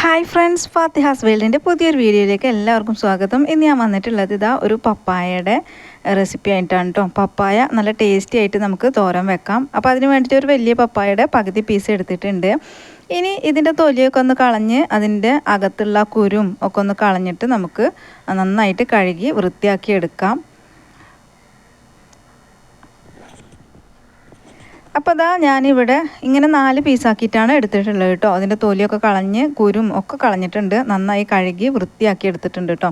Hi friends Fathiha's വേൾഡിന്റെ പുതിയൊരു വീഡിയോയിലേക്ക് എല്ലാവർക്കും സ്വാഗതം. ഇന്ന് ഞാൻ വന്നിട്ടുള്ളത് ഇതാ ഒരു പപ്പായയുടെ റെസിപ്പി ആയിട്ടാണ് കേട്ടോ പപ്പായ നല്ല ടേസ്റ്റി ആയിട്ട് നമുക്ക് തോരൻ വെക്കാം. അപ്പോൾ അതിന് വേണ്ടിയിട്ട് ഒരു വലിയ പപ്പായയുടെ പകുതി പീസ് എടുത്തിട്ടുണ്ട്. ഇനി ഇതിന്റെ തൊലിയൊക്കെ ഒന്ന് കളഞ്ഞ് അതിന്റെ അകത്തുള്ള കുരും ഒക്കെ ഒന്ന് കളഞ്ഞിട്ട് നമുക്ക് നന്നായിട്ട് കഴുകി വൃത്തിയാക്കി എടുക്കാം. അപ്പോൾ അതാ ഞാനിവിടെ ഇങ്ങനെ നാല് പീസാക്കിയിട്ടാണ് എടുത്തിട്ടുള്ളത് കേട്ടോ. അതിന്റെ തൊലിയൊക്കെ കളഞ്ഞ് കുരും ഒക്കെ കളഞ്ഞിട്ടുണ്ട്. നന്നായി കഴുകി വൃത്തിയാക്കി എടുത്തിട്ടുണ്ട് കേട്ടോ.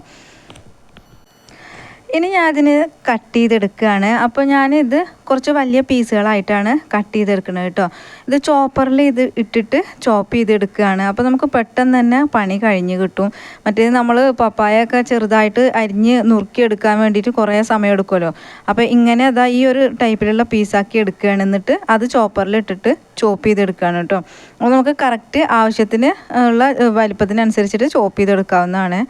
ഇനി ഞാൻ അതിന് കട്ട് ചെയ്തെടുക്കുകയാണ്. അപ്പോൾ ഞാനിത് കുറച്ച് വലിയ പീസുകളായിട്ടാണ് കട്ട് ചെയ്തെടുക്കുന്നത് കേട്ടോ. ഇത് ചോപ്പറിൽ ഇത് ഇട്ടിട്ട് ചോപ്പ് ചെയ്തെടുക്കുകയാണ്. അപ്പോൾ നമുക്ക് പെട്ടെന്ന് തന്നെ പണി കഴിഞ്ഞ് കിട്ടും. മറ്റേത് നമ്മൾ പപ്പായൊക്കെ ചെറുതായിട്ട് അരിഞ്ഞ് നുറുക്കിയെടുക്കാൻ വേണ്ടിയിട്ട് കുറേ സമയം എടുക്കുമല്ലോ. അപ്പോൾ ഇങ്ങനെ അതാ ഈ ഒരു ടൈപ്പിലുള്ള പീസാക്കി എടുക്കുകയാണ്. എന്നിട്ട് അത് ചോപ്പറിൽ ഇട്ടിട്ട് ചോപ്പ് ചെയ്തെടുക്കുകയാണ് കേട്ടോ. അപ്പോൾ നമുക്ക് കറക്റ്റ് ആവശ്യത്തിന് ഉള്ള വലിപ്പത്തിനനുസരിച്ചിട്ട് ചോപ്പ് ചെയ്തെടുക്കാവുന്നതാണ്.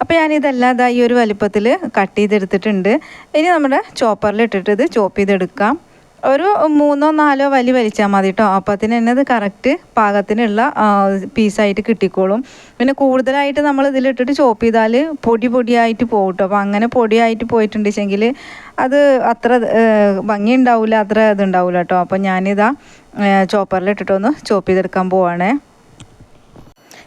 അപ്പോൾ ഞാനിതെല്ലാം ഈ ഒരു വലിപ്പത്തിൽ കട്ട് ചെയ്തെടുത്തിട്ടുണ്ട്. ഇനി നമ്മുടെ ചോപ്പറിൽ ഇട്ടിട്ട് ഇത് ചോപ്പ് ചെയ്തെടുക്കാം. ഒരു മൂന്നോ നാലോ വലി വലിച്ചാൽ മതി കേട്ടോ അപ്പത്തിന് തന്നെ അത് കറക്റ്റ് പാകത്തിനുള്ള പീസായിട്ട് കിട്ടിക്കോളും. പിന്നെ കൂടുതലായിട്ട് നമ്മൾ ഇതിലിട്ടിട്ട് ചോപ്പ് ചെയ്താൽ പൊടി പൊടിയായിട്ട് പോകും കേട്ടോ അപ്പോൾ അങ്ങനെ പൊടിയായിട്ട് പോയിട്ടുണ്ടെങ്കിൽ അത് അത്ര ഭംഗി ഉണ്ടാവില്ല അത്ര ഇതുണ്ടാവില്ല കേട്ടോ അപ്പോൾ ഞാനിതാ ചോപ്പറിൽ ഇട്ടിട്ടൊന്ന് ചോപ്പ് ചെയ്തെടുക്കാൻ പോവാണേ.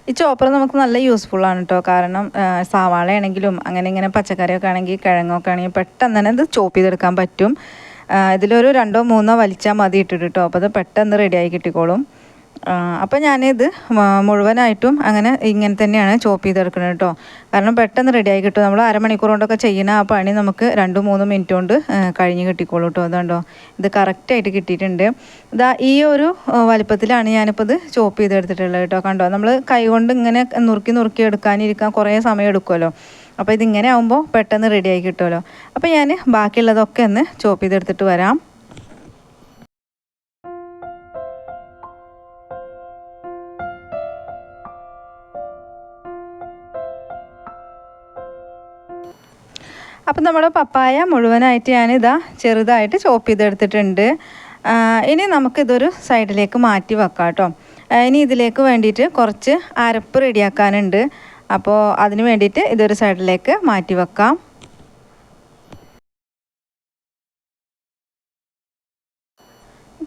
ഈ ചോപ്പർ നമുക്ക് നല്ല യൂസ്ഫുൾ ആണ് കേട്ടോ കാരണം സവാള ആണെങ്കിലും അങ്ങനെ ഇങ്ങനെ പച്ചക്കറിയൊക്കെ ആണെങ്കിൽ കിഴങ്ങൊക്കെ ആണെങ്കിൽ പെട്ടെന്ന് തന്നെ ഇത് ചോപ്പ് ചെയ്തെടുക്കാൻ പറ്റും. ഇതിലൊരു രണ്ടോ മൂന്നോ വലിച്ചാൽ മതി ഇട്ടിട്ട് കേട്ടോ അപ്പോൾ അത് പെട്ടെന്ന് റെഡിയായി കിട്ടിക്കോളും. അപ്പോൾ ഞാനിത് മുഴുവനായിട്ടും അങ്ങനെ ഇങ്ങനെ തന്നെയാണ് ചോപ്പ് ചെയ്തെടുക്കുന്നത് കേട്ടോ കാരണം പെട്ടെന്ന് റെഡിയായി കിട്ടും. നമ്മൾ അരമണിക്കൂർ കൊണ്ടൊക്കെ ചെയ്യുന്ന ആ പണി നമുക്ക് രണ്ട് മൂന്ന് മിനിറ്റ് കൊണ്ട് കഴിഞ്ഞ് കിട്ടിക്കോളൂ കേട്ടോ അതുകൊണ്ടോ ഇത് കറക്റ്റായിട്ട് കിട്ടിയിട്ടുണ്ട്. ഇതാ ഈ ഒരു വലിപ്പത്തിലാണ് ഞാനിപ്പോൾ ഇത് ചോപ്പ് ചെയ്തെടുത്തിട്ടുള്ളത് കേട്ടോ കണ്ടോ? നമ്മൾ കൈ കൊണ്ട് ഇങ്ങനെ നുറുക്കി നുറുക്കി എടുക്കാനിരിക്കാൻ കുറേ സമയം എടുക്കുമല്ലോ അപ്പോൾ ഇതിങ്ങനെ ആകുമ്പോൾ പെട്ടെന്ന് റെഡിയായി കിട്ടുമല്ലോ അപ്പോൾ ഞാൻ ബാക്കിയുള്ളതൊക്കെ ഒന്ന് ചോപ്പ് ചെയ്തെടുത്തിട്ട് വരാം. അപ്പം നമ്മുടെ പപ്പായ മുഴുവനായിട്ട് ഞാനിതാ ചെറുതായിട്ട് ചോപ്പ് ചെയ്തെടുത്തിട്ടുണ്ട്. ഇനി നമുക്കിതൊരു സൈഡിലേക്ക് മാറ്റി വെക്കാം കേട്ടോ ഇനി ഇതിലേക്ക് വേണ്ടിയിട്ട് കുറച്ച് അരപ്പ് റെഡിയാക്കാനുണ്ട് അപ്പോൾ അതിന് വേണ്ടിയിട്ട് ഇതൊരു സൈഡിലേക്ക് മാറ്റി വെക്കാം.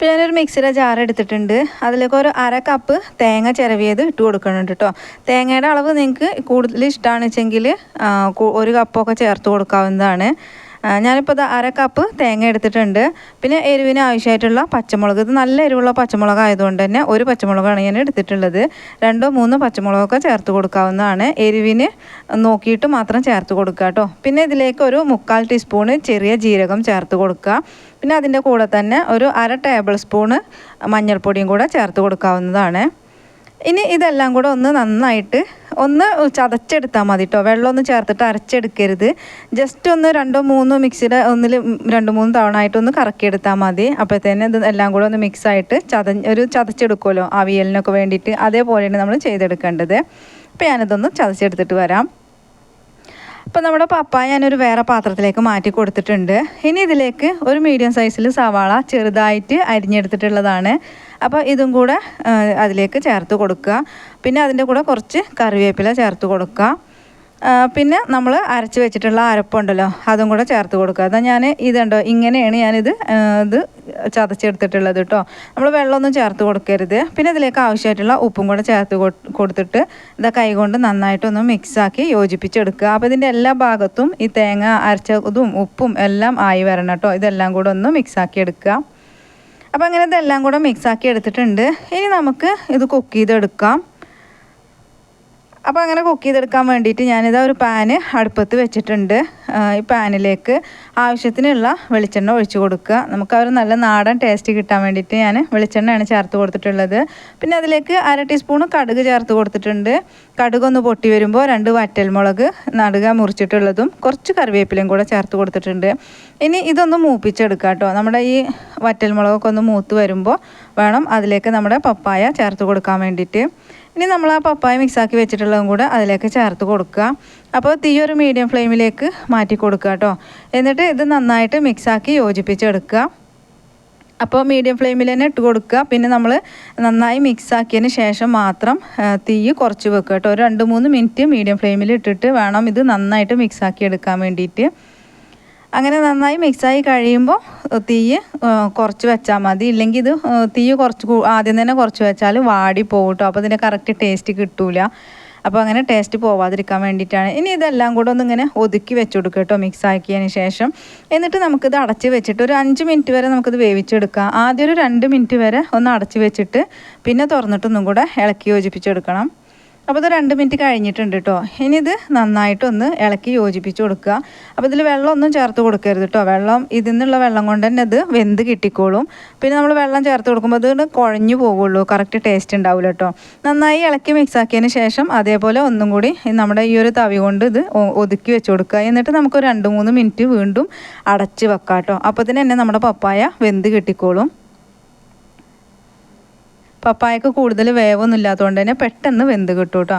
ഇപ്പോൾ ഞാനൊരു മിക്സിയുടെ ജാർ എടുത്തിട്ടുണ്ട്. അതിലേക്ക് ഒരു അര കപ്പ് തേങ്ങ ചിരവിയത് ഇട്ട് കൊടുക്കുന്നുണ്ട് കേട്ടോ തേങ്ങയുടെ അളവ് നിങ്ങൾക്ക് കൂടുതൽ ഇഷ്ടമാണെന്ന് വെച്ചെങ്കിൽ ഒരു കപ്പൊക്കെ ചേർത്ത് കൊടുക്കാവുന്നതാണ്. ഞാനിപ്പോൾ ഇത് അര കപ്പ് തേങ്ങ എടുത്തിട്ടുണ്ട്. പിന്നെ എരിവിന് ആവശ്യമായിട്ടുള്ള പച്ചമുളക്. ഇത് നല്ല എരിവുള്ള പച്ചമുളക് ആയതുകൊണ്ട് തന്നെ ഒരു പച്ചമുളകാണ് ഞാൻ എടുത്തിട്ടുള്ളത്. രണ്ടോ മൂന്നോ പച്ചമുളകൊക്കെ ചേർത്ത് കൊടുക്കാവുന്നതാണ്. എരിവിന് നോക്കിയിട്ട് മാത്രം ചേർത്ത് കൊടുക്കുക കേട്ടോ. പിന്നെ ഇതിലേക്ക് ഒരു മുക്കാൽ ടീസ്പൂണ് ചെറിയ ജീരകം ചേർത്ത് കൊടുക്കുക. പിന്നെ അതിന്റെ കൂടെ തന്നെ ഒരു അര ടേബിൾ സ്പൂണ് മഞ്ഞൾപ്പൊടിയും കൂടെ ചേർത്ത് കൊടുക്കാവുന്നതാണ്. ഇനി ഇതെല്ലാം കൂടെ ഒന്ന് നന്നായിട്ട് ഒന്ന് ചതച്ചെടുത്താൽ മതി കേട്ടോ വെള്ളമൊന്നും ചേർത്തിട്ട് അരച്ചെടുക്കരുത്. ജസ്റ്റ് ഒന്ന് രണ്ടോ മൂന്നോ മിക്സിയുടെ ഒന്നിൽ രണ്ട് മൂന്ന് തവണ ആയിട്ടൊന്ന് കറക്കിയെടുത്താൽ മതി. അപ്പോഴത്തേന് ഇത് എല്ലാം കൂടെ ഒന്ന് മിക്സായിട്ട് ചത ഒരു ചതച്ചെടുക്കുമല്ലോ അവിയലിനൊക്കെ വേണ്ടിയിട്ട്. അതേപോലെയാണ് നമ്മൾ ചെയ്തെടുക്കേണ്ടത്. അപ്പോൾ ഞാനിതൊന്ന് ചതച്ചെടുത്തിട്ട് വരാം. അപ്പോൾ നമ്മുടെ പപ്പായ ഞാനൊരു വേറെ പാത്രത്തിലേക്ക് മാറ്റി കൊടുത്തിട്ടുണ്ട്. ഇനി ഇതിലേക്ക് ഒരു മീഡിയം സൈസിൽ സവാള ചെറുതായിട്ട് അരിഞ്ഞെടുത്തിട്ടുള്ളതാണ്. അപ്പോൾ ഇതും കൂടെ അതിലേക്ക് ചേർത്ത് കൊടുക്കുക. പിന്നെ അതിന്റെ കൂടെ കുറച്ച് കറിവേപ്പില ചേർത്ത് കൊടുക്കുക. പിന്നെ നമ്മൾ അരച്ച് വെച്ചിട്ടുള്ള അരപ്പുണ്ടല്ലോ അതും കൂടെ ചേർത്ത് കൊടുക്കുക. അതാ ഞാൻ ഇതുണ്ടോ ഇങ്ങനെയാണ് ഞാനിത് ഇത് ചതച്ചെടുത്തിട്ടുള്ളത് കേട്ടോ. നമ്മൾ വെള്ളമൊന്നും ചേർത്ത് കൊടുക്കരുത്. പിന്നെ ഇതിലേക്ക് ആവശ്യമായിട്ടുള്ള ഉപ്പും കൂടെ ചേർത്ത് കൊടുത്തിട്ട് ഇതാ കൈകൊണ്ട് നന്നായിട്ടൊന്ന് മിക്സാക്കി യോജിപ്പിച്ചെടുക്കുക. അപ്പോൾ ഇതിന്റെ എല്ലാ ഭാഗത്തും ഈ തേങ്ങ അരച്ചതും ഉപ്പും എല്ലാം ആയി വരണം കേട്ടോ. ഇതെല്ലാം കൂടെ ഒന്ന് മിക്സാക്കി എടുക്കുക. അപ്പോൾ അങ്ങനെ ഇതെല്ലാം കൂടെ മിക്സാക്കി എടുത്തിട്ടുണ്ട്. ഇനി നമുക്ക് ഇത് കുക്ക് ചെയ്തെടുക്കാം. അപ്പോൾ അങ്ങനെ കുക്ക് ചെയ്തെടുക്കാൻ വേണ്ടിയിട്ട് ഞാനിതാ ഒരു പാന് അടുപ്പത്ത് വെച്ചിട്ടുണ്ട്. ഈ പാനിലേക്ക് ആവശ്യത്തിനുള്ള വെളിച്ചെണ്ണ ഒഴിച്ചു കൊടുക്കുക. നമുക്ക് അവർ നല്ല നാടൻ ടേസ്റ്റ് കിട്ടാൻ വേണ്ടിയിട്ട് ഞാൻ വെളിച്ചെണ്ണയാണ് ചേർത്ത് കൊടുത്തിട്ടുള്ളത്. പിന്നെ അതിലേക്ക് അര ടീസ്പൂൺ കടുക് ചേർത്ത് കൊടുത്തിട്ടുണ്ട്. കടുക് ഒന്ന് പൊട്ടി വരുമ്പോൾ രണ്ട് വറ്റൽമുളക് നടുക മുറിച്ചിട്ടുള്ളതും കുറച്ച് കറിവേപ്പിലയും കൂടെ ചേർത്ത് കൊടുത്തിട്ടുണ്ട്. ഇനി ഇതൊന്ന് മൂപ്പിച്ചെടുക്കുക കേട്ടോ. നമ്മുടെ ഈ വറ്റൽമുളകൊക്കെ ഒന്ന് മൂത്ത് വരുമ്പോൾ വേണം അതിലേക്ക് നമ്മുടെ പപ്പായ ചേർത്ത് കൊടുക്കാൻ വേണ്ടിയിട്ട്. ഇനി നമ്മൾ ആ പപ്പായ മിക്സാക്കി വെച്ചിട്ടുള്ളതും കൂടെ അതിലേക്ക് ചേർത്ത് കൊടുക്കുക. അപ്പോൾ തീ ഒരു മീഡിയം ഫ്ലെയിമിലേക്ക് മാറ്റി കൊടുക്കുക കേട്ടോ. എന്നിട്ട് ഇത് നന്നായിട്ട് മിക്സാക്കി യോജിപ്പിച്ചെടുക്കുക. അപ്പോൾ മീഡിയം ഫ്ലെയിമിൽ തന്നെ ഇട്ട് കൊടുക്കുക. പിന്നെ നമ്മൾ നന്നായി മിക്സ് ആക്കിയതിന് ശേഷം മാത്രം തീ കുറച്ച് വെക്കുക കേട്ടോ. ഒരു രണ്ട് മൂന്ന് മിനിറ്റ് മീഡിയം ഫ്ലെയിമിൽ ഇട്ടിട്ട് വേണം ഇത് നന്നായിട്ട് മിക്സ് ആക്കി എടുക്കാൻ വേണ്ടിയിട്ട്. അങ്ങനെ നന്നായി മിക്സായി കഴിയുമ്പോൾ തീ കുറച്ച് വെച്ചാൽ മതി. ഇല്ലെങ്കിൽ ഇത് തീ കുറച്ച് ആദ്യം തന്നെ കുറച്ച് വെച്ചാൽ വാടി പോകും കേട്ടോ അപ്പോൾ ഇതിന്റെ കറക്റ്റ് ടേസ്റ്റ് കിട്ടൂല. അപ്പോൾ അങ്ങനെ ടേസ്റ്റ് പോവാതിരിക്കാൻ വേണ്ടിയിട്ടാണ് ഇനി ഇതെല്ലാം കൂടെ ഒന്ന് ഇങ്ങനെ ഒതുക്കി വെച്ച് കൊടുക്കുക കേട്ടോ മിക്സ് ആക്കിയതിന് ശേഷം. എന്നിട്ട് നമുക്കിത് അടച്ച് വെച്ചിട്ട് ഒരു അഞ്ച് മിനിറ്റ് വരെ നമുക്കിത് വേവിച്ചെടുക്കാം. ആദ്യം ഒരു രണ്ട് മിനിറ്റ് വരെ ഒന്ന് അടച്ച് വെച്ചിട്ട് പിന്നെ തുറന്നിട്ടൊന്നും കൂടെ ഇളക്കി യോജിപ്പിച്ചെടുക്കണം. അപ്പോൾ ഇത് രണ്ട് മിനിറ്റ് കഴിഞ്ഞിട്ടുണ്ട് കേട്ടോ ഇനി ഇത് നന്നായിട്ടൊന്ന് ഇളക്കി യോജിപ്പിച്ച് കൊടുക്കുക. അപ്പോൾ ഇതിൽ വെള്ളമൊന്നും ചേർത്ത് കൊടുക്കരുത് കേട്ടോ വെള്ളം ഇതിൽ നിന്നുള്ള വെള്ളം കൊണ്ട് തന്നെ ഇത് വെന്ത് കിട്ടിക്കോളും. പിന്നെ നമ്മൾ വെള്ളം ചേർത്ത് കൊടുക്കുമ്പോൾ അത് കുഴഞ്ഞു പോകുള്ളൂ. കറക്റ്റ് ടേസ്റ്റ് ഉണ്ടാവില്ല കേട്ടോ നന്നായി ഇളക്കി മിക്സ് ആക്കിയതിന് ശേഷം അതേപോലെ ഒന്നും കൂടി നമ്മുടെ ഈ ഒരു തവി കൊണ്ട് ഇത് ഒതുക്കി വെച്ച് കൊടുക്കുക. എന്നിട്ട് നമുക്ക് രണ്ട് മൂന്ന് മിനിറ്റ് വീണ്ടും അടച്ച് വെക്കാം കേട്ടോ അപ്പോൾ തന്നെ നമ്മുടെ പപ്പായ വെന്ത് കിട്ടിക്കോളും. പപ്പായക്ക് കൂടുതൽ വേവൊന്നും ഇല്ലാത്തതുകൊണ്ട് തന്നെ പെട്ടെന്ന് വെന്ത് കിട്ടും കേട്ടോ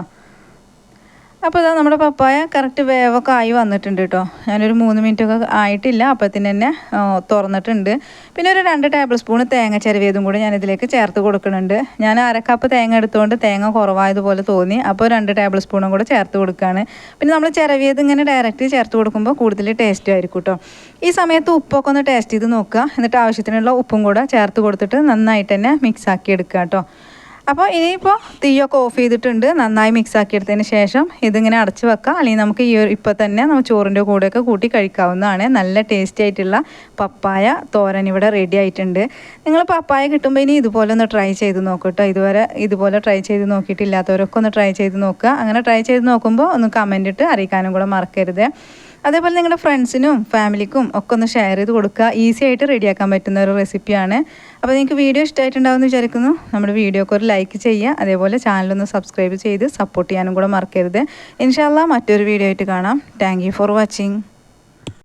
അപ്പോൾ ഇതാ നമ്മുടെ പപ്പായ കറക്റ്റ് വേവൊക്കെ ആയി വന്നിട്ടുണ്ട് കേട്ടോ ഞാനൊരു മൂന്ന് മിനിറ്റ് ഒക്കെ ആയിട്ടില്ല. അപ്പത്തിന് തന്നെ തുറന്നിട്ടുണ്ട്. പിന്നെ ഒരു രണ്ട് ടേബിൾ സ്പൂൺ തേങ്ങ ചെരുവിയതും കൂടി ഞാൻ ഇതിലേക്ക് ചേർത്ത് കൊടുക്കുന്നുണ്ട്. ഞാൻ അരക്കപ്പ് തേങ്ങ എടുത്തുകൊണ്ട് തേങ്ങ കുറവായതുപോലെ തോന്നി. അപ്പോൾ രണ്ട് ടേബിൾ സ്പൂണും കൂടെ ചേർത്ത് കൊടുക്കുകയാണ് പിന്നെ നമ്മൾ ചിരവിയത് ഇങ്ങനെ ഡയറക്റ്റ് ചേർത്ത് കൊടുക്കുമ്പോൾ കൂടുതൽ ടേസ്റ്റ് ആയിരിക്കും കേട്ടോ ഈ സമയത്ത് ഉപ്പൊക്കെ ഒന്ന് ടേസ്റ്റ് ചെയ്ത് നോക്കുക. എന്നിട്ട് ആവശ്യത്തിനുള്ള ഉപ്പും കൂടെ ചേർത്ത് കൊടുത്തിട്ട് നന്നായിട്ട് തന്നെ മിക്സ് ആക്കി എടുക്കുക കേട്ടോ അപ്പോൾ ഇനിയിപ്പോൾ തീയൊക്കെ ഓഫ് ചെയ്തിട്ടുണ്ട്. നന്നായി മിക്സ് ആക്കിയെടുത്തതിന് ശേഷം ഇതിങ്ങനെ അടച്ച് വെക്കാം. അല്ലെങ്കിൽ നമുക്ക് ഈ ഇപ്പോൾ തന്നെ നമ്മൾ ചോറിന്റെ കൂടെയൊക്കെ കൂട്ടി കഴിക്കാവുന്നതാണ്. നല്ല ടേസ്റ്റി ആയിട്ടുള്ള പപ്പായ തോരൻ ഇവിടെ റെഡി ആയിട്ടുണ്ട്. നിങ്ങൾ പപ്പായ കിട്ടുമ്പോൾ ഇനി ഇതുപോലെ ഒന്ന് ട്രൈ ചെയ്ത് നോക്കട്ടോ ഇതുവരെ ഇതുപോലെ ട്രൈ ചെയ്ത് നോക്കിയിട്ടില്ലാത്തവരൊക്കെ ഒന്ന് ട്രൈ ചെയ്ത് നോക്കുക. അങ്ങനെ ട്രൈ ചെയ്ത് നോക്കുമ്പോൾ ഒന്ന് കമന്റ് ഇട്ട് അറിയിക്കാനും കൂടെ മറക്കരുത്. അതേപോലെ നിങ്ങളുടെ ഫ്രണ്ട്സിനും ഫാമിലിക്കും ഒക്കെ ഒന്ന് ഷെയർ ചെയ്ത് കൊടുക്കുക. ഈസി ആയിട്ട് റെഡിയാക്കാൻ പറ്റുന്ന ഒരു റെസിപ്പിയാണ് അപ്പോൾ നിങ്ങൾക്ക് വീഡിയോ ഇഷ്ടമായിട്ടുണ്ടാവുമെന്ന് വിചാരിക്കുന്നു. നമ്മുടെ വീഡിയോക്ക് ഒരു ലൈക്ക് ചെയ്യുക. അതേപോലെ ചാനലൊന്ന് സബ്സ്ക്രൈബ് ചെയ്ത് സപ്പോർട്ട് ചെയ്യാനും കൂടെ മറക്കരുത്. ഇൻഷാല്ല മറ്റൊരു വീഡിയോ ആയിട്ട് കാണാം. Thank for watching